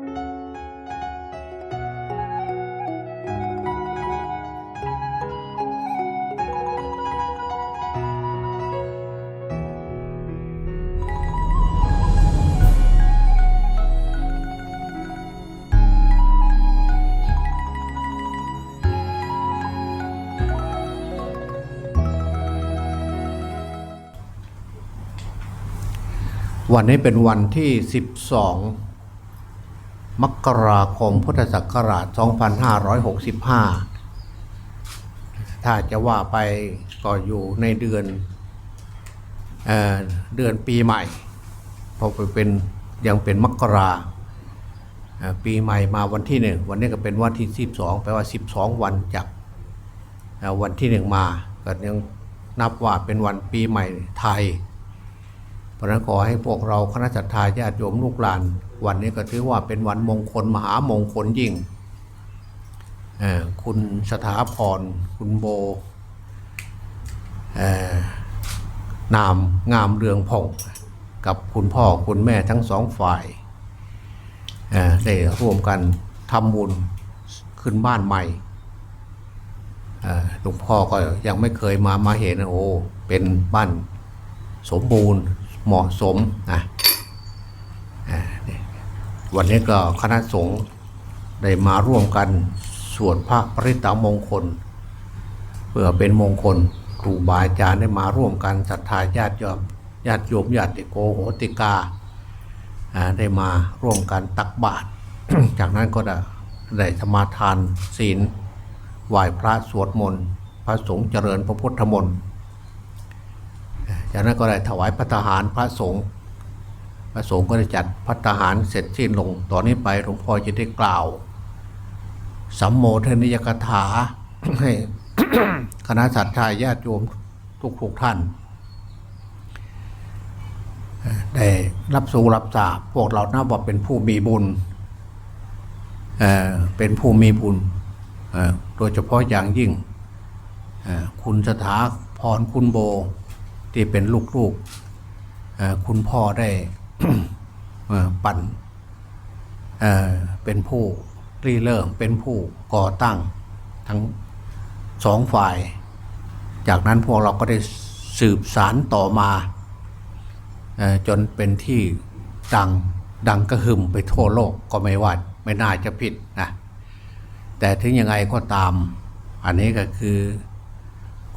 วันนี้เป็นวันที่ 12 มกราคมพุทธศักราช 2565 ถ้าจะว่าไปก็อยู่ในเดือนเอเดือนปีใหม่เพราะเป็นยังเป็นมกราปีใหม่มาวันที่หนึ่งวันนี้ก็เป็นวันที่ 12แปลว่า 12 วันจากวันที่หนึ่งมาก็ยังนับว่าเป็นวันปีใหม่ไทย เพราะนั้นขอให้พวกเราคณะสัตยาญาติโยมลูกหลาน วันนี้ก็ถือว่าเป็นวันมงคลมหามงคลยิ่ง คุณสถาพร คุณโบนามงามเรืองผ่องกับคุณพ่อคุณแม่ทั้งสองฝ่ายได้ร่วมกันทำบุญขึ้นบ้านใหม่หลวงพ่อก็ยังไม่เคยมามาเห็นโอ้เป็นบ้านสมบูรณ์เหมาะสมนะ วันนี้ก็คณะสงฆ์ได้มาร่วมกันสวดพระปริตามงคล เพื่อเป็นมงคลครูบาอาจารย์ได้มาร่วมกันศรัทธาญาติโยมญาติโยมญาติโกโหติกาอ่าได้มาร่วมกันตักบาตรจากนั้นก็ได้ได้สมาทานศีลไหว้พระสวดมนต์พระสงฆ์เจริญพระพุทธมนต์จากนั้นก็ได้ถวายพระทหารพระสงฆ์ พระสงฆ์ก็ได้จัดพระทหารเสร็จสิ้นลง ตอนนี้ไปหลวงพ่อจะได้กล่าว สัมโมทนิยกถาให้คณะสัตยาญาติโยมทุกทุกๆท่าน ได้รับสู่รับทราบพวกเรานับว่าเป็นผู้มีบุญเเป็นผู้มีบุญโดยเฉพาะอย่างยิ่งคุณสถาพรคุณโบที่เป็นลูกๆคุณพ่อได้ ปั่นเเป็นผู้ริเริ่มเป็นผู้ก่อตั้งทั้งสองฝ่าย จากนั้นพวกเราก็ได้สืบสารต่อมาจนเป็นที่ดังดังกระหึ่มไปทั่วโลกก็ไม่ว่าไม่น่าจะผิดนะแต่ถึงยังไงก็ตาม อันนี้ก็คือ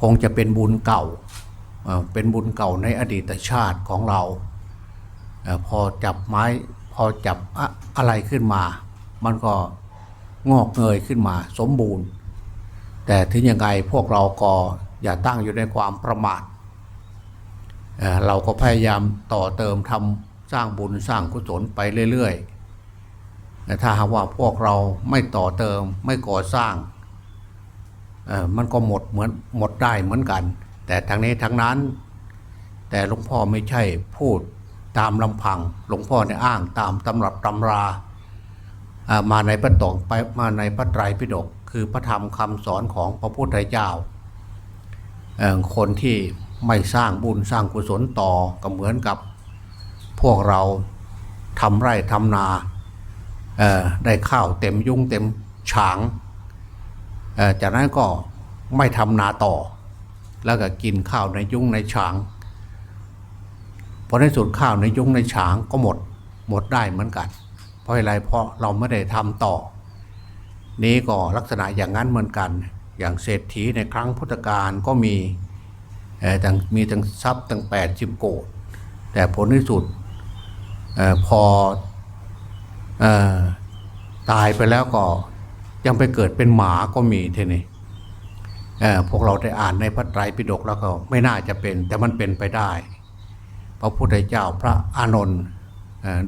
คงจะเป็นบุญเก่าเป็นบุญเก่าในอดีตชาติของเรา พอจับไม้ พอจับอะอะไรขึ้นมา มันก็งอกเงยขึ้นมาสมบูรณ์ แต่ถึงยังไงพวกเราก็อย่าตั้งอยู่ในความประมาทเเราก็พยายามต่อเติมทำสร้างบุญสร้างกุศลไปเรื่อยๆแต่ถ้าหากว่าพวกเราไม่ต่อเติมไม่ก่อสร้างมันก็หมดเหมือนหมดได้เหมือนกัน แต่ทางนี้ทางนั้น แต่หลวงพ่อไม่ใช่พูด ตามลำพังหลวงพ่อเนี่ยอ้างตามตำรับตำราอามาในพระตกไปมาในพระไตรปิฎกคือพระธรรมคำสอนของพระพุทธเจ้า คนที่ไม่สร้างบุญสร้างกุศลต่อก็เหมือนกับพวกเราทำไร่ทำนาได้ข้าวเต็มยุ้งเต็มฉางจากนั้นก็ไม่ทำนาต่อ แล้วก็กินข้าวในยุ้งในฉาง อในสุดข้าวในยุ้งในฉางก็หมดหมดได้เหมือนกัน เพราะอะไรเพราะเราไม่ได้ทำต่อ นี้ก็ลักษณะอย่างนั้นเหมือนกัน อย่างเศรษฐีในครั้งพุทธกาลก็มีเอ่อตั้งมีตั้งทรัพย์ตั้งแปดสิบโกดแต่ผลที่สุดออพออตายไปแล้วก็ยังไปเกิดเป็นหมาก็มีทีนี้เอ่อพวกเราได้อ่านในพระไตรปิฎกแล้วก็ไม่น่าจะเป็น แต่มันเป็นไปได้ พระพุทธเจ้าพระอานนท์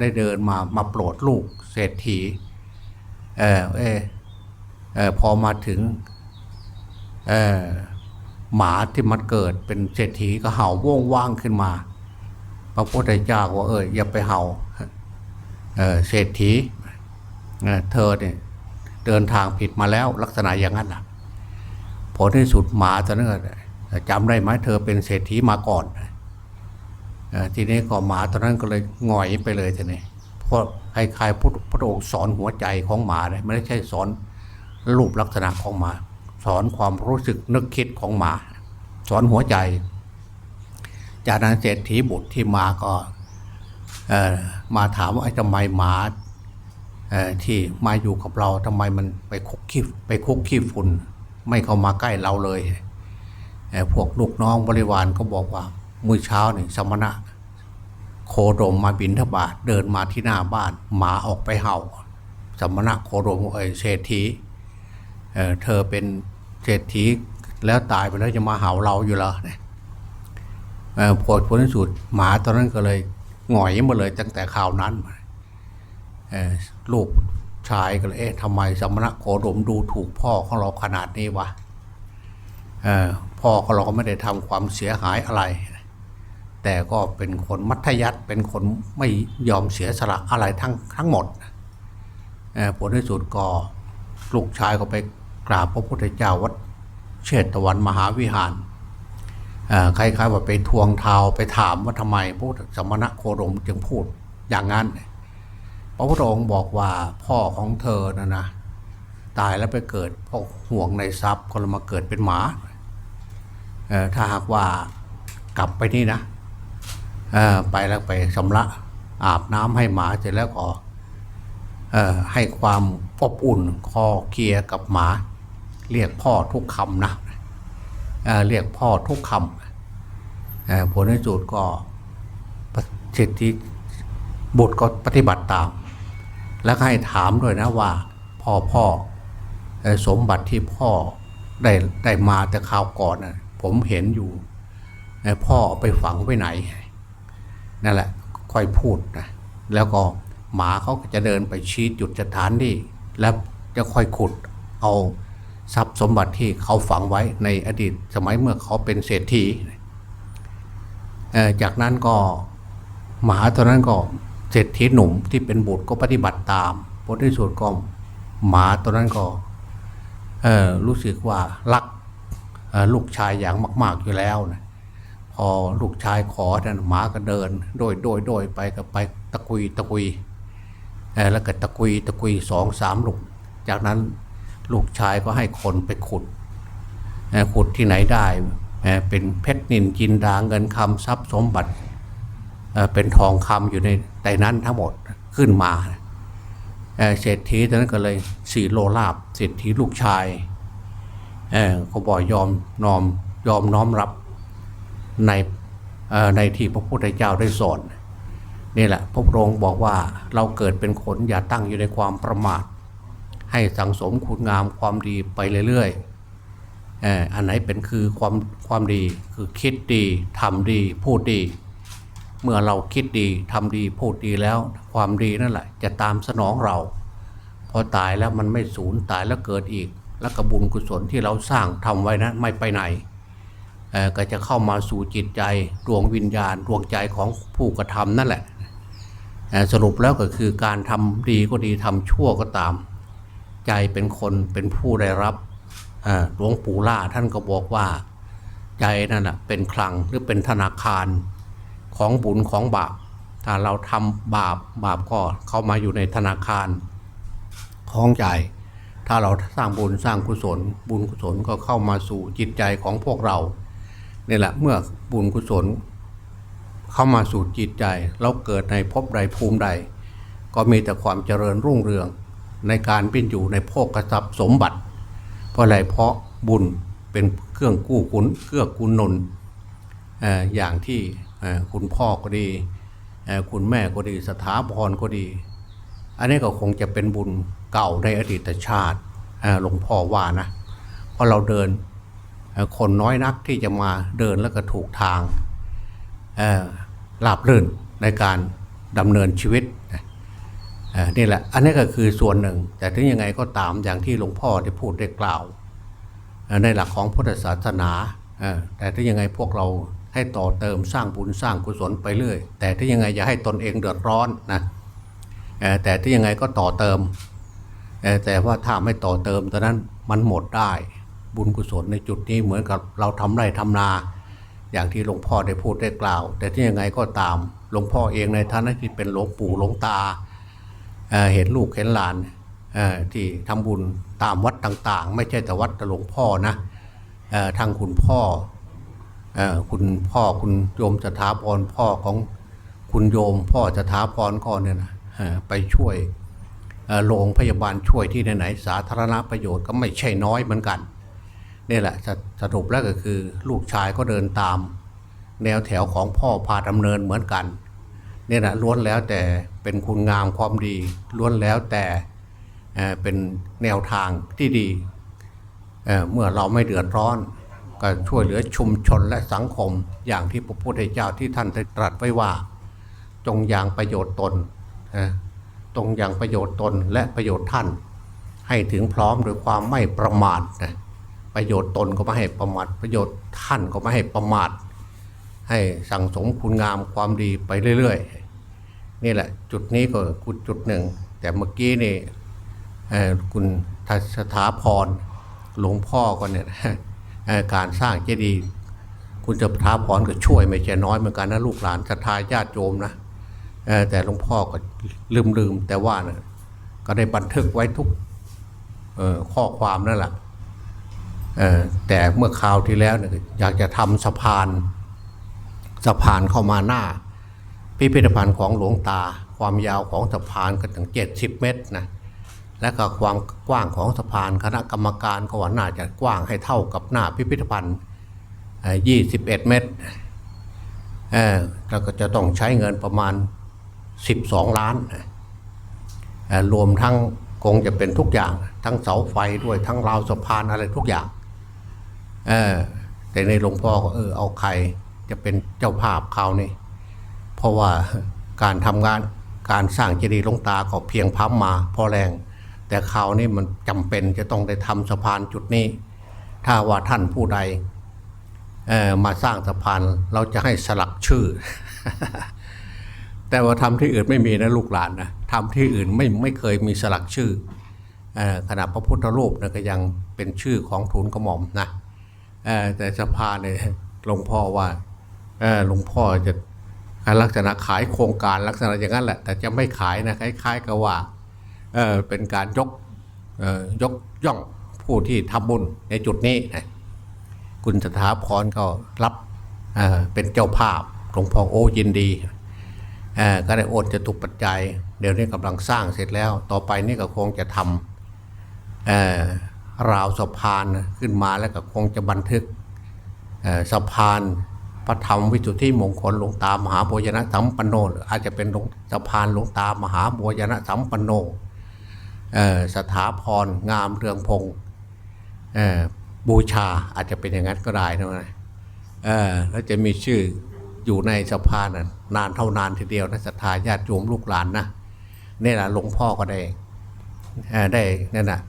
ได้เดินมามาโปรดลูกเศรษฐีเออเออเอพอมาถึงหมาที่มันเกิดเป็นเศรษฐีก็เห่าว่องว่างขึ้นมา พระพุทธเจ้าก็ว่าเอออย่าไปเห่าเศรษฐีเธอเนี่ยเดินทางผิดมาแล้วลักษณะอย่างนั้นล่ะผลที่สุดหมาตัวนั้นจำได้ไหมเธอเป็นเศรษฐีมาก่อนเทีนี้ก็หมาตัวนั้นก็เลยหงอยไปเลยทีนี้เพราะใคล้ายๆพุทธพระองค์สอนหัวใจของหมาเลยไม่ได้ใช่สอนรูปลักษณะของหมา สอนความรู้สึกนึกคิดของหมา สอนหัวใจ จากนั้นเศรษฐีบุตรที่มาก็มาถามว่าทำไมหมาที่มาอยู่กับเราทำไมมันไปคุกขี้ไปคุกขี้ฝุ่นไม่เข้ามาใกล้เราเลยเพวกลูกน้องบริวารก็บอกว่า มื้อเช้านี่สมณะ โคโดมมาบินทบาทเดินมาที่หน้าบ้าน หมาออกไปเห่า สมณะโคโดมเอเศรษฐีเออเธอเป็นเศรษฐีแล้วตายไปแล้วจะมาเห่าเราอยู่เหรอเนี่ยเออผลผลที่สุดหมาตอนนั้นก็เลยหงอยมาเลยตั้งแต่ข่าวนั้นเออลูกชายก็เลยเอ๊ะทำไมสมณะโคดมดูถูกพ่อของเราขนาดนี้วะเออพ่อของเราก็ไม่ได้ทำความเสียหายอะไร แต่ก็เป็นคนมัธยัติเป็นคนไม่ยอมเสียสละอะไรทั้งทั้งหมดผลที่สุดก็ลูกชายก็ไปกราบพระพุทธเจ้าวัดเชตวันมหาวิหารคล้ายๆว่าไปทวงเท้าไปถามว่าทำไมพระสมณะโคดมจึงพูดอย่างนั้น พระพุทธองค์บอกว่าพ่อของเธอนะนะตายแล้วไปเกิดเพราะห่วงในทรัพย์ก็เลยมาเกิดเป็นหมาถ้าหากว่ากลับไปนี่นะ ไปแล้วไปชำระอาบน้ำให้หมาเสร็จแล้วก็ให้ความอบอุ่นคอเคลียกับหมา เรียกพ่อทุกคำนะเเรียกพ่อทุกคำผลในสุดก็สิทธิบุตรก็ปฏิบัติตาม แล้วให้ถามด้วยนะว่าพ่อพ่อสมบัติที่พ่อได้ได้มาแต่คราวก่อนนะผมเห็นอยู่ พ่อไปฝังไว้ไหน นั่นแหละค่อยพูดนะแล้วก็หมาเขาจะเดินไปชี้จุดสถานที่แล้วจะค่อยขุดเอาทรัพย์สมบัติที่เขาฝังไว้ในอดีตสมัยเมื่อเขาเป็นเศรษฐีจากนั้นก็หมาตัวนั้นก็เศรษฐีหนุ่มที่เป็นบุตรก็ปฏิบัติตามผลที่สุดก็หมาตัวนั้นก็รู้สึกว่ารักลูกชายอย่างมาก ๆอยู่แล้วนะ พอลูกชายขอเนี่ยหมาก็เดิน โดยโดยโดยไปก็ไปตะกุยตะกุยแล้วก็ตะกุยตะกุยสองสามลูกจากนั้นลูกชายก็ให้คนไปขุดขุดที่ไหนได้เป็นเพชรนินจินดาเงินคำทรัพย์สมบัติเป็นทองคำอยู่ในในนั้นทั้งหมดขึ้นมาเศรษฐีตอนนั้นก็เลยสี่โลลาบเศรษฐีลูกชายเอ่อเขาบอกยอมนอมยอมน้อมรับ ในในที่พระพุทธเจ้าได้สอนนี่แหละพระพุทธองค์บอกว่าเราเกิดเป็นคนอย่าตั้งอยู่ในความประมาท ให้สังสมคุณงามความดีไปเรื่อยๆอันไหนเป็นคือความความดีคือคิดดีทำดีพูดดี เมื่อเราคิดดีทำดีพูดดีแล้ว ความดีนั่นแหละจะตามสนองเราพอตายแล้วมันไม่สูญตายแล้วเกิดอีก แล้วกบุญกุศลที่เราสร้างทำไว้นั้นไม่ไปไหน ก็จะเข้ามาสู่จิตใจดวงวิญญาณดวงใจของผู้กระทำนั่นแหละสรุปแล้วก็คือการทำดีก็ดีทำชั่วก็ตาม ใจเป็นคนเป็นผู้ได้รับหลวงปู่ล่าท่านก็บอกว่า ใจนั่นแหะเป็นคลังหรือเป็นธนาคารของบุญของบาป ถ้าเราทำบาปบาปก็เข้ามาอยู่ในธนาคารของใจ ถ้าเราสร้างบุญสร้างกุศล บุญกุศลก็เข้ามาสู่จิตใจของพวกเรา นี่แหละเมื่อบุญกุศลเข้ามาสู่จิตใจ เราเกิดในภพใดภูมิใด ก็มีแต่ความเจริญรุ่งเรืองในการเป็นอยู่ในโภคทรัพย์สมบัติ เพราะอะไรเพราะบุญเป็นเครื่องกู้ขุนเครื่องกุนนนออย่างที่คุณพ่อก็ดี คุณแม่ก็ดีสถาพรก็ดี อันนี้ก็คงจะเป็นบุญเก่าในอดีตชาติหลวงพ่อว่านะเพราะเราเดิน คนน้อยนักที่จะมาเดินแล้วก็ถูกทางเอ่อลาบรื่นในการดำเนินชีวิตนี่แหละอันนี้ก็คือส่วนหนึ่ง แต่ถึงยังไงก็ตามอย่างที่หลวงพ่อได้พูดได้กล่าว ในหลักของพุทธศาสนาแต่ถึงยังไงพวกเราให้ต่อเติมสร้างบุญสร้างกุศลไปเรื่อย แต่ถึงยังไงอย่าให้ตนเองเดือดร้อนนะแต่ที่ยังไงก็ต่อเติม แต่ว่าถ้าไม่ต่อเติมตอนนั้นมันหมดได้ บุญกุศลในจุดนี้เหมือนกับเราทำไร่ทำนา อย่างที่หลวงพ่อได้พูดได้กล่าว แต่ที่ยังไงก็ตามหลวงพ่อเองในฐานะที่เป็นหลวงปู่หลวงตาเเห็นลูกเห็นหลานที่ทำบุญตามวัดต่างๆ ไม่ใช่แต่วัดหลวงพ่อนะออทางคุณพ่ออคุณพ่อคุณโยมสถาพรพ่อของคุณโยมพ่อสถาพรก็เนี่ยนะไปช่วยโรงพยาบาลช่วยที่ไหนๆสาธารณประโยชน์ก็ไม่ใช่น้อยเหมือนกัน นี่แหละสรุปแล้วก็คือลูกชายก็เดินตาม แนวแถวของพ่อพาดำเนินเหมือนกันนี่ยนะล้วนแล้วแต่เป็นคุณงามความดี ล้วนแล้วแต่เป็นแนวทางที่ดีเเมื่อเราไม่เดือดร้อน ก็ช่วยเหลือชุมชนและสังคมอย่างที่พระพุทธเจ้าที่ท่านได้ตรัสไว้ว่า จงยังประโยชน์ตนตรงอยังประโยชน์ตนและประโยชน์ท่าน ให้ถึงพร้อมโดยความไม่ประมาทนะ ประโยชน์ตนก็ไม่ให้ประมาทประโยชน์ท่านก็ไม่ให้ประมาทให้สั่งสมคุณงามความดีไปเรื่อยๆ นี่แหละจุดนี้ก็คุณจุดหนึ่ง แต่เมื่อกี้นี่คุณทัศถาพรหลวงพ่อก็เนี่ยการสร้างเจดีย์คุณจะถาพรก็ช่วยไม่ใช่น้อยเหมือนกันนะลูกหลานศรัทธาญาติโยมนะแต่หลวงพ่อก็ลืมลืมๆแต่ว่านะก็ได้บันทึกไว้ทุกข้อความนั่นแหละ แต่เมื่อคราวที่แล้วเนี่ยอยากจะทำสะพานสะพานเข้ามาหน้า พิพิธภัณฑ์ของหลวงตา ความยาวของสะพานก็ถึง 70 เมตรนะและก็ความกว้างของสะพานคณะกรรมการก็ว่าน่าจะกว้างให้เท่ากับหน้าพิพิธภัณฑ์เอ่อ21 เมตรเออแล้วก็จะต้องใช้เงินประมาณ 12 ล้านรวมทั้งคงจะเป็นทุกอย่าง ทั้งเสาไฟด้วยทั้งราวสะพานอะไรทุกอย่าง เออ แต่ในหลวงพ่อก็เออเอาใครจะเป็นเจ้าภาพครานี้เพราะว่าการทำงานการสร้างเจดีย์ลงตาก็เพียงพร้ำมาพอแรง แต่คราวนี้มันจำเป็นจะต้องได้ทำสะพานจุดนี้ ถ้าว่าท่านผู้ใดมาสร้างสะพานเราจะให้สลักชื่อ แต่ว่าทำที่อื่นไม่มีนะลูกหลานนะทำที่อื่นไม่ไม่เคยมีสลักชื่ออขนาดพระพุทธรูปนะก็ยังเป็นชื่อของทุนกระหม่อมนะ แต่สะพาเนี่ยหลวงพ่อว่าเออหลวงพ่อจะลักษณะขายโครงการลักษณะอย่างนั้นแหละ แต่จะไม่ขายนะคล้ายๆกับว่าเออเป็นการยกเอ่อยกย่องผู้ที่ทำบุญในจุดนี้นะคุณสถาพรก็รับเอ่อเป็นเจ้าภาพหลวงพ่อโอ้ยินดีเออก็ได้โอนจะตุกปัจจัย เดี๋ยวนี้กำลังสร้างเสร็จแล้ว ต่อไปนี่ก็คงจะทำเออ ราวสะพานขึ้นมาแล้วก็คงจะบันทึกสะพานพระธรรมวิสุทธิมงคลหลวงตามหาโบยนะสัมปันโนหรืออาจจะเป็นหลวงสะพานหลวงตามหาโบยนะสัมปันโนสถาพรงามเรืองพงบูชาอาจจะเป็นอย่างนั้นก็ได้นะเออแล้วจะมีชื่ออยู่ในสะพานน่ะนานเท่านานทีเดียวนะศรัทธาญาติโยมลูกหลานนะนี่แหละหลวงพ่อก็ได้ได้นั่นนะ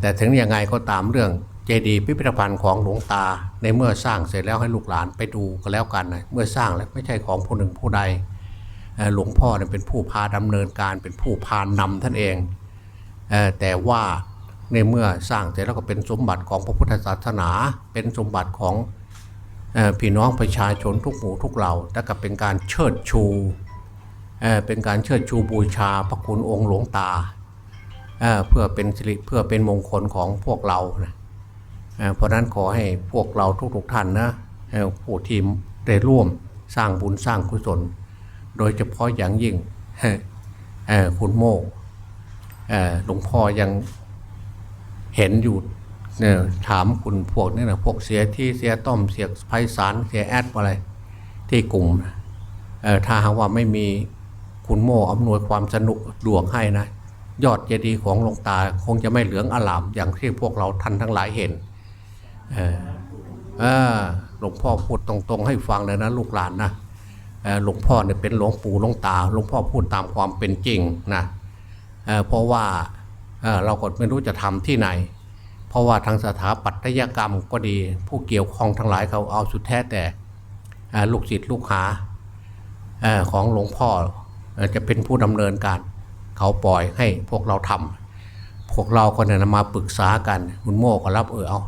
แต่ถึงยังไงก็ตามเรื่องเจดีย์พิพิธภัณฑ์ของหลวงตา ในเมื่อสร้างเสร็จแล้วให้ลูกหลานไปดูก็แล้วกันนะเมื่อสร้างแล้วไม่ใช่ของผู้หนึ่งผู้ใดหลวงพ่อเป็นผู้พาดำเนินการเป็นผู้พานำท่านเองแต่ว่าในเมื่อสร้างเสร็จแล้วก็เป็นสมบัติของพระพุทธศาสนา เป็นสมบัติของพี่น้องประชาชนทุกหมู่ทุกเหล่าและก็เป็นการเชิดชู เป็นการเชิดชูบูชาพระคุณองค์หลวงตา เพื่อเป็นสิริเพื่อเป็นมงคลของพวกเรานะเเพราะนั้นขอให้พวกเราทุกๆท่านนะผู้ที่ได้ร่วมสร้างบุญสร้างกุศล โดยเฉพาะอย่างยิ่งคุณโม่หลวงพ่อยังเห็นอยู่ถามคุณพวกนี่นะพวกเสียที่เสียต้อมเสียไพศาลเสียแอดอะไรที่กลุ่มถ้าหากว่าไม่มีคุณโม่อำนวยความสนุกดวกให้นะ ยอดเจดีย์ของหลวงตาคงจะไม่เหลืองอลามอย่างที่พวกเราท่านทั้งหลายเห็นเออเอหลวงพ่อพูดตรงๆ ให้ฟังเลยนะลูกหลานนะหลวงพ่อเนี่ยเป็นหลวงปู่หลวงตาหลวงพ่อพูดตามความเป็นจริงนะเเพราะว่าเเราก็ไม่รู้จะทำที่ไหน เพราะว่าทางสถาปัตยกรรมก็ดี ผู้เกี่ยวข้องทั้งหลายเขาเอาสุดแท้แต่ลูกศิษย์ลูกหาอของหลวงพ่อเอ่อจะเป็นผู้ดำเนินการ เขาปล่อยให้พวกเราทำพวกเราก็เนี่ยมาปรึกษากันคุณโม่ก็รับเออเอา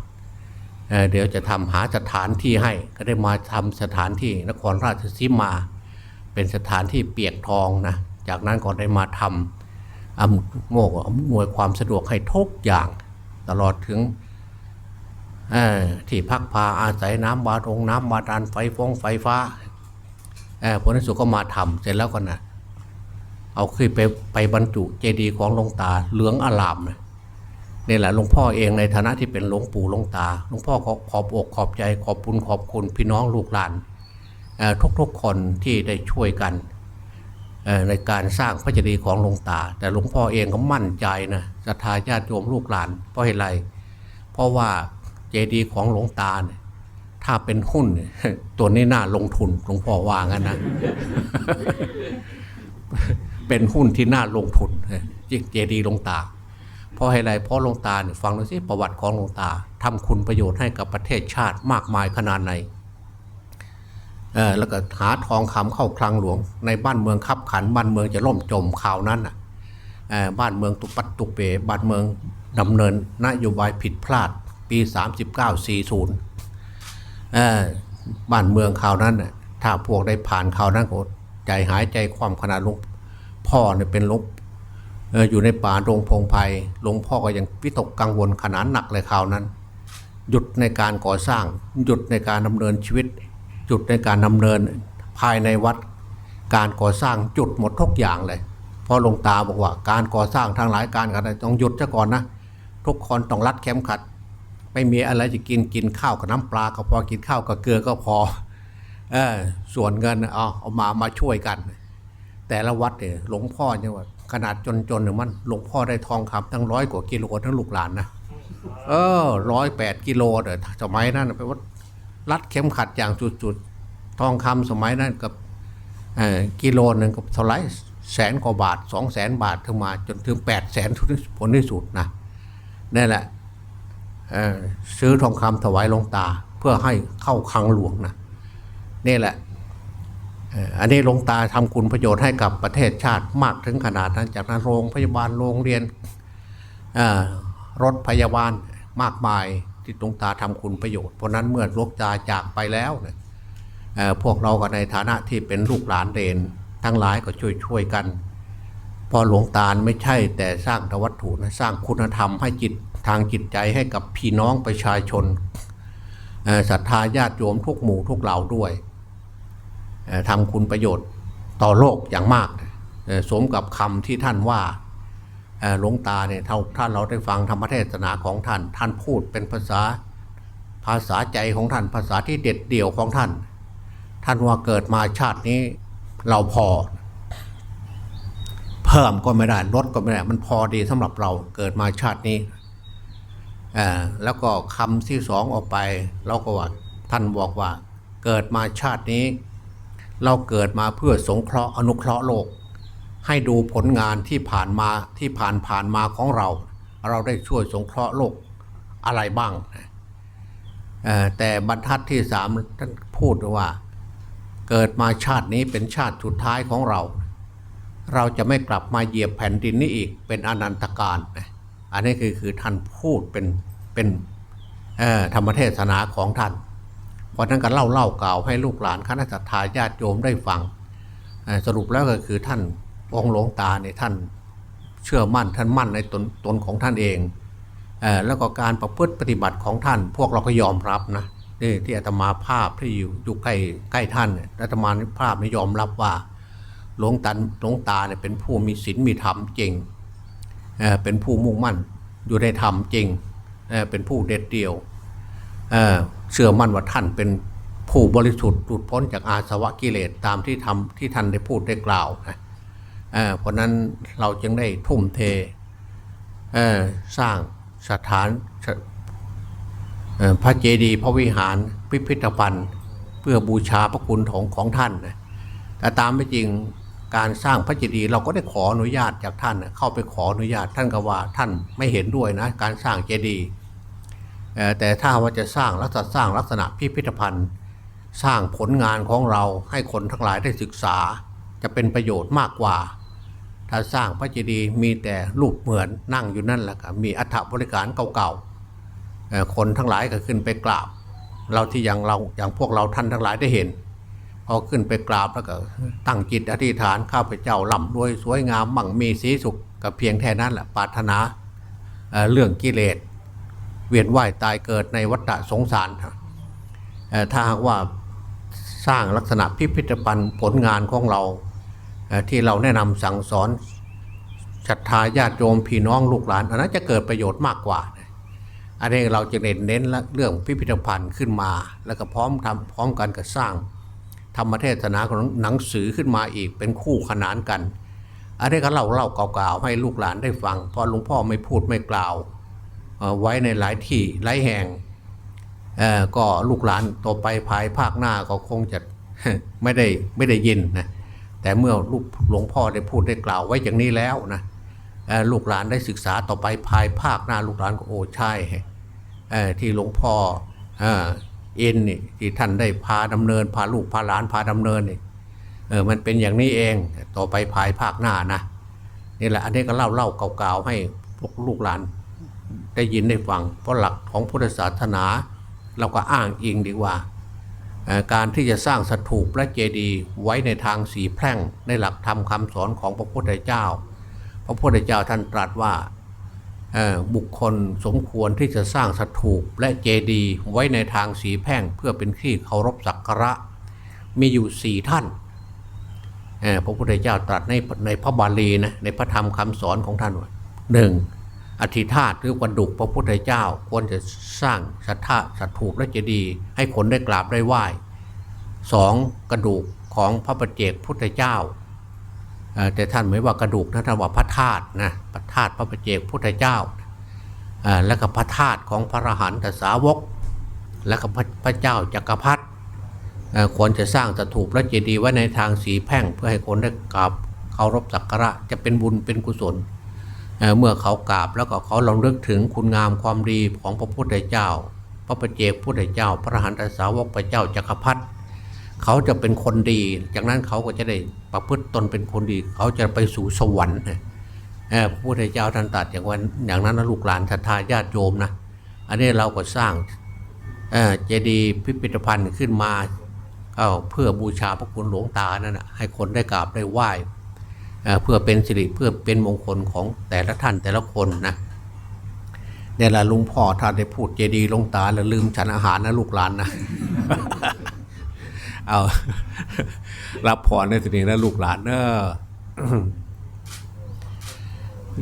เดี๋ยวจะทำหาสถานที่ให้ก็ได้มาทำสถานที่นครราชสีมา เป็นสถานที่เปียกทองนะจากนั้นก็ได้มาทำอำโมกอำนวยความสะดวกให้ทุกอย่าง ตลอดถึงที่พักพาอาศัยน้ำบาดงน้ำบาดาลไฟฟองไฟฟ้าผลที่สุดก็มาทำเสร็จแล้วก็นะ เอาขึ้นไปไปบรรจุเจดีย์ของหลวงตาเหลืองอลามนะนี่แหละหลวงพ่อเองในฐานะที่เป็นหลวงปู่หลวงตาหลวงพ่อขอขอบอกขอบใจขอบคุณขอบคุณพี่น้องลูกหลานทุกๆคนที่ได้ช่วยกันในการสร้างพระเจดีย์ของหลวงตา แต่หลวงพ่อเองก็มั่นใจนะศรัทธาญาติโยมลูกหลานเพราะเหตุไร เพราะว่าเจดีย์ของหลวงตาเนี่ยถ้าเป็นหุ้นตัวนี้น่าลงทุนหลวงพ่อว่างั้นนะ เป็นหุ้นที่น่าลงทุนจิงเจดีย์ลงตา เพราะอะไรเพราะลงตาเนี่ยฟังดูสิประวัติของลงตาทำคุณประโยชน์ให้กับประเทศชาติมากมายขนาดไหนเออแล้วก็หาทองคำเข้าคลังหลวง ในบ้านเมืองคับขันบ้านเมืองจะล่มจมข่าวนั้นอะเออบ้านเมืองตุปัตตุเปบ้านเมืองดำเนินนโยบายผิดพลาดปี 3940เออบ้านเมืองข่าวนั้นน่ะถ้าพวกได้ผ่านข่าวนั้นก็ใจหายใจความขนาดลง พ่อเนี่ยเป็นหลวงอยู่ในป่าโรงพงไพ่หลวงพ่อก็ยังวิตกกังวลขนาดหนักเลยข่าวนั้น หยุดในการก่อสร้าง หยุดในการดำเนินชีวิต หยุดในการดำเนินภายในวัด การก่อสร้างจุดหมดทุกอย่างเลยเพราะหลวงตาบอกว่าการก่อสร้างทางหลายการกันต้องหยุดซะก่อนนะทุกคนต้องรัดเข็มขัด ไม่มีอะไรจะกินกินข้าวกับน้ำปลาก็พอกินข้าวกับเกลือก็พอเออส่วนเงินเอาเอามามาช่วยกัน แต่ละวัดเนี่ยหลวงพ่อเนี่ยว่าขนาดจนๆเนี่ยมันหลวงพ่อได้ทองคำทั้งร้อยกว่ากิโลทั้งลูกหลานนะเออร้อยแปดกิโลเด้อสมัยนั้นไปว่ารัดเข็มขัดอย่างจุดๆทองคำสมัยนั้นกับกิโลหนึ่งกับเท่าไรแสนกว่าบาทสองแสนบาทถึงมาจนถึงแปดแสนผลที่สุดนะนั่แหละซื้อทองคำถวายหลวงตา เพื่อให้เข้าคลังหลวงนะนี่แหละ อันนี้หลวงตาทำคุณประโยชน์ให้กับประเทศชาติมากถึงขนาดนั้น จากนั้นโรงพยาบาลโรงเรียนรถพยาบาลมากมายที่หลวงตาทำคุณประโยชน์ เพราะนั้นเมื่อหลวงตาจากไปแล้วเนี่ยพวกเราก็ในฐานะที่เป็นลูกหลานเดนทั้งหลายก็ช่วยช่วยๆกัน พอหลวงตาไม่ใช่แต่สร้างแต่วัตถุนะสร้างคุณธรรมให้จิตทางจิตใจให้กับพี่น้องประชาชนศรัทธาญาติโยมทุกหมู่ทุกเหล่าด้วย ทำคุณประโยชน์ต่อโลกอย่างมาก สมกับคำที่ท่านว่าหลวงตาเนี่ยท่านเราได้ฟังธรรมเทศนาของท่าน ท่านพูดเป็นภาษาภาษาใจของท่านภาษาที่เด็ดเดี่ยวของท่าน ท่านว่าเกิดมาชาตินี้เราพอ เพิ่มก็ไม่ได้ลดก็ไม่ได้มันพอดีสำหรับเราเกิดมาชาตินี้แล้วก็คำที่สองออกไปเราก็ว่าท่านบอกว่าเกิดมาชาตินี้ เราเกิดมาเพื่อสงเคราะห์อนุเคราะห์โลก ให้ดูผลงานที่ผ่านมาที่ผ่านผ่านมาของเรา เราได้ช่วยสงเคราะห์โลกอะไรบ้างแต่บรรทัดที่สามท่านพูดว่า เกิดมาชาตินี้เป็นชาติสุดท้ายของเรา เราจะไม่กลับมาเหยียบแผ่นดินนี้อีกเป็นอนันตการอันนี้คือคือท่านพูดเป็นเป็นธรรมเทศนาของท่าน เพราะนั้นก็เล่าเล่ากล่าวให้ลูกหลานคณะสัตยาญาติโยมได้ฟัง สรุปแล้วก็คือท่านองหลวงตาเนี่ยท่านเชื่อมั่นท่านมั่นในตนตนของท่านเองเออแล้วก็การประพฤติปฏิบัติของท่าน พวกเราก็ยอมรับนะนี่ที่อาตมาภาพที่อยู่อยู่ใกล้ใกล้ท่านอาตมาภาพนี่ยอมรับว่าหลวงตันหลวงตาเนี่ยเป็นผู้มีศีลมีธรรมจริงเออเป็นผู้มุ่งมั่นอยู่ในธรรมจริงเออเป็นผู้เด็ดเดี่ยว เเชื่อมั่นว่าท่านเป็นผู้บริสุทธิ์หลุดพ้นจากอาสวะกิเลสตามที่ทำที่ท่านได้พูดได้กล่าวนะเเพราะนั้นเราจึงได้ทุ่มเทเสร้างสถานพระเจดีย์พระวิหารพิพิธภัณฑ์ เพื่อบูชาพระคุณของของท่านนะแต่ตามไม่จริงการสร้างพระเจดีย์เราก็ได้ขออนุญาตจากท่านเข้าไปขออนุญาตท่านก็ว่าท่านไม่เห็นด้วยนะการสร้างเจดีย์ แต่ถ้าว่าจะสร้างลักษณะสร้างลักษณะพิพิธภัณฑ์ สร้างผลงานของเราให้คนทั้งหลายได้ศึกษา จะเป็นประโยชน์มากกว่า ถ้าสร้างพระเจดีย์มีแต่รูปเหมือนนั่งอยู่นั่นแหละครับมีอัฐบริการเก่าๆคนทั้งหลายก็ขึ้นไปกราบ เราที่อย่างเราอย่างพวกเราท่านทั้งหลายได้เห็นพอขึ้นไปกราบแล้วก็ตั้งจิตอธิษฐานข้าพเจ้าล่ำรวยสวยงามมั่งมีสีสุขก็เพียงแค่นั้นแหละปรารถนาเเรื่องกิเลส เวียนว่ายตายเกิดในวัฏสงสารถ้าหากว่าสร้างลักษณะพิพิธภัณฑ์ผลงานของเราที่เราแนะนำสั่งสอนศรัทธาญาติโยมพี่น้องลูกหลานอันนั้นจะเกิดประโยชน์มากกว่า อันนี้เราจะเน้นเน้นเรื่องพิพิธภัณฑ์ขึ้นมา แล้วก็พร้อมทำพร้อมกันกับสร้าง ธรรมเทศนาของหนังสือขึ้นมาอีกเป็นคู่ขนานกัน อันนี้ก็เล่าเล่าเก่าๆให้ลูกหลานได้ฟังเพราะหลวงพ่อไม่พูดไม่กล่าว ไว้ในหลายที่หลายแห่งก็ลูกหลานต่อไปภายภาคหน้าก็คงจะไม่ได้ไม่ได้ยินนะแต่เมื่อลูกหลวงพ่อได้พูดได้กล่าวไว้อย่างนี้แล้วนะลูกหลานได้ศึกษาต่อไปภายภาคหน้าลูกหลานก็โอ้ใช่ที่หลวงพ่อเอ่อเอ็นนี่ที่ท่านได้พาดำเนิน พาลูกพาหลานพาดำเนินนี่เออมันเป็นอย่างนี้เองต่อไปภายภาคหน้านะนี่แหละอันนี้ก็เล่าเล่าเก่าๆให้พวกลูกหลาน ได้ยินได้ฟัง เพราะหลักของพุทธศาสนา เราก็อ้างอิงดีกว่า การที่จะสร้างสถูปและเจดีย์ไว้ในทางสีแพร่งในหลักธรรมคำสอนของพระพุทธเจ้า พระพุทธเจ้าท่านตรัสว่าบุคคลสมควรที่จะสร้างสถูปและเจดีย์ไว้ในทางสีแพร่งเพื่อเป็นที่เคารพสักการะ มีอยู่สี่ท่านพระพุทธเจ้าตรัสในในพระบาลีนะในพระธรรมคำสอนของท่านว่าหนึ่ง อธิธาตหรือกระดูกพระพุทธเจ้า ควรจะสร้างสัทธาสัตถูปและเจดีย์ให้คนได้กราบได้ไหว้สองกระดูกของพระปัจเจกพุทธเจ้า แต่ท่านไม่ว่ากระดูกนะท่านว่าพระธาตุนะพระธาตุพระปัจเจกพุทธเจ้า และก็พระธาตุของพระอรหันตสาวก และก็พระเจ้าจักรพรรดิควรจะสร้างสถูปและเจดีย์ไว้ในทางสีแพ่งเพื่อให้คนได้กราบเคารพสักการะจะเป็นบุญเป็นกุศล เเมื่อเขากราบแล้วก็เขาลองนึกถึงคุณงามความดีของพระพุทธเจ้า พระประเจกพุทธเจ้า พระอรหันตสาวกพระเจ้าจักรพรรดิเขาจะเป็นคนดี จากนั้นเขาก็จะได้ประพฤติตนเป็นคนดี เขาจะไปสู่สวรรค์พระพุทธเจ้าท่านตรัสอย่างวันอย่างนั้นนะลูกหลานศรัทธาญาติโยมนะอันนี้เราก็สร้างเจดีย์พิพิธภัณฑ์ขึ้นมาเาเพื่อบูชาพระคุณหลวงตานั่นนะให้คนได้กราบได้ไหว้ เอ่อเพื่อเป็นสิริเพื่อเป็นมงคลของแต่ละท่านแต่ละคนนะเนี่ยแหละลุงพ่อท่านได้พูดเจดีย์หลวงตาแล้วลืมฉันอาหารนะลูกหลานนะเอารับพรในทีนี้นะลูกหลานเนอะ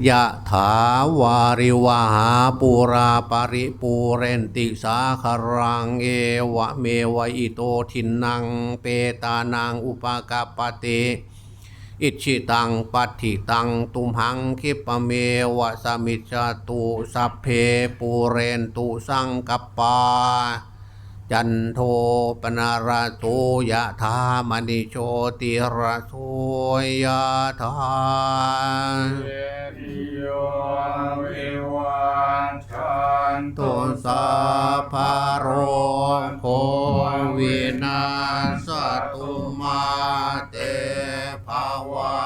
ยะถาวาริวหาปูราปาริปูเรนติสาคารังเอวะเมวะอิโตทินังเปตานังอุปกาปติ อิชิตังปัฏฐิตังตุมหังคิปเมวะสมิจตุสัพเพปูเรนตุสังกปา จันโทปนาราโตยะธามณิโชติระโสยะธาเยติโยวิวันชันตุสัพพะโรโควินาสตุมาเต ภวั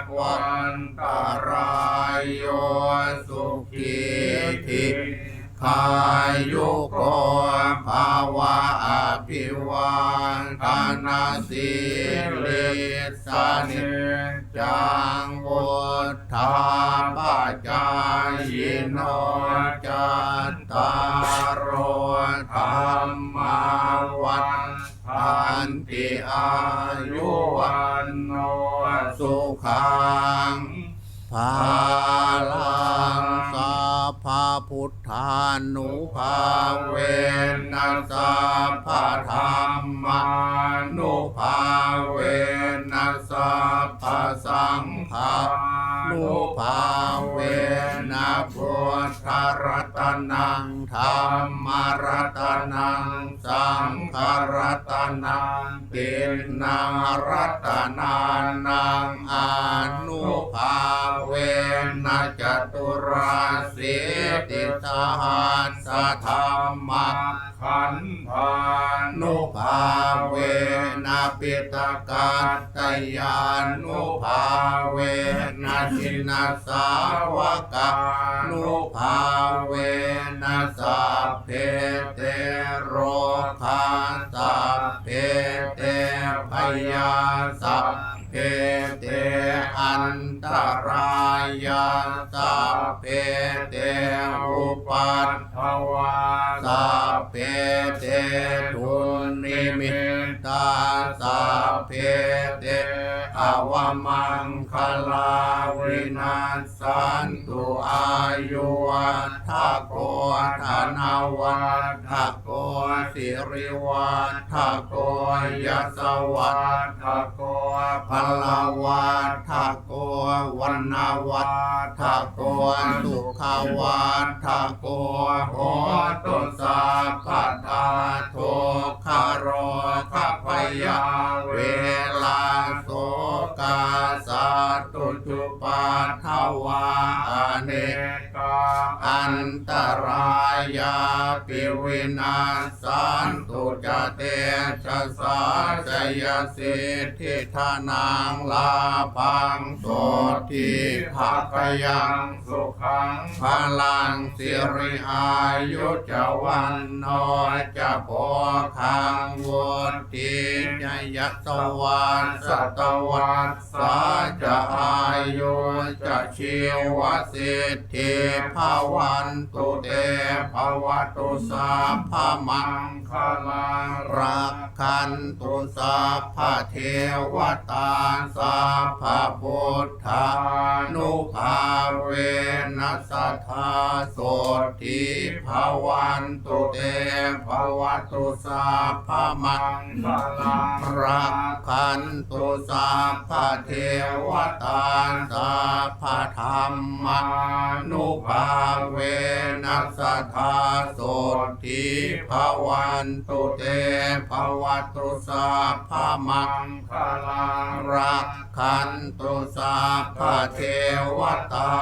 ตวันตรายโยสุขีธิขายุโกภาวะอภิวันทานาสิลิสานิจังวุฒาปัจจายโนจัตตารโธรรมาวันพันติอายุวันโน สุขังภาลังสัพพพุทธานุภาเวนัสสัพพธรรมานุภาเวนัสสัพพสังฆา นุภาเวนะพุทธรัตนังธรรมรัตนัง สังฆรัตนังตินนังรัตนานังอนุภาเวนะจตุราสีติสหัสธรรม ขันธานุภาเวนะปิตกัตตยานุภาเวนะสินาสาวกานุภาเวนะสัพเพเตโรคาสัพเพเตพยาสัพ เพเตอันตรายาสัพเพเตอุปัตทวาสัพเพเตทุนิมิตตาสัพเพเตอวมังคลาวินาศสันตุอายุวัฏโกธนาวัฏโกสิริวัฏโกยสวัฏโก พลวัฏโกวันนาวัฏโกสุขวัฏโกโหตุสัพพทาโทคารขพยาเวลาโสกาสัตุจุปัทวาอเน อันตรายาปิวินาสันตุจเตชะสาจยสิทธิธานังลาพังโสทิภาคยังสุขังพลังสิริอายุจวันโนจะโพคังวุติยยสวัสสตวัสสาจะอายุจะชีวสิทธิภาวันตุเตภวตุสาภามังคาลังรักขันตุสัพพเทวตาสัพพพุทธานุภาเวนัสธาโสติภวันตุเตภวตุสัพพมังคาลังรักขันตุสัพพเทวตาสัพพธรรมานุภาเวนัสธาโสติภวันนตุเตภวตุสัพพมังคาลังรักขันตุสัพพเทวตา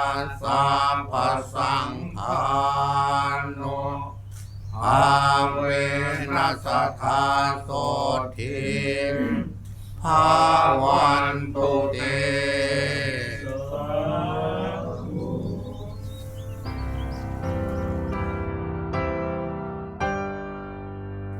สัพพสังฆานุอาเวนัสทธาโสทิภาวันตุเต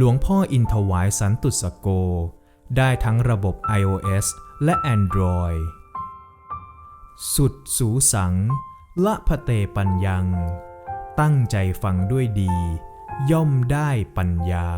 หลวงพ่ออินทวายสันตุสโก ได้ทั้งระบบ iOS และ Android สุดสูสัง ละพะเตปัญญัง ตั้งใจฟังด้วยดี ย่อมได้ปัญญา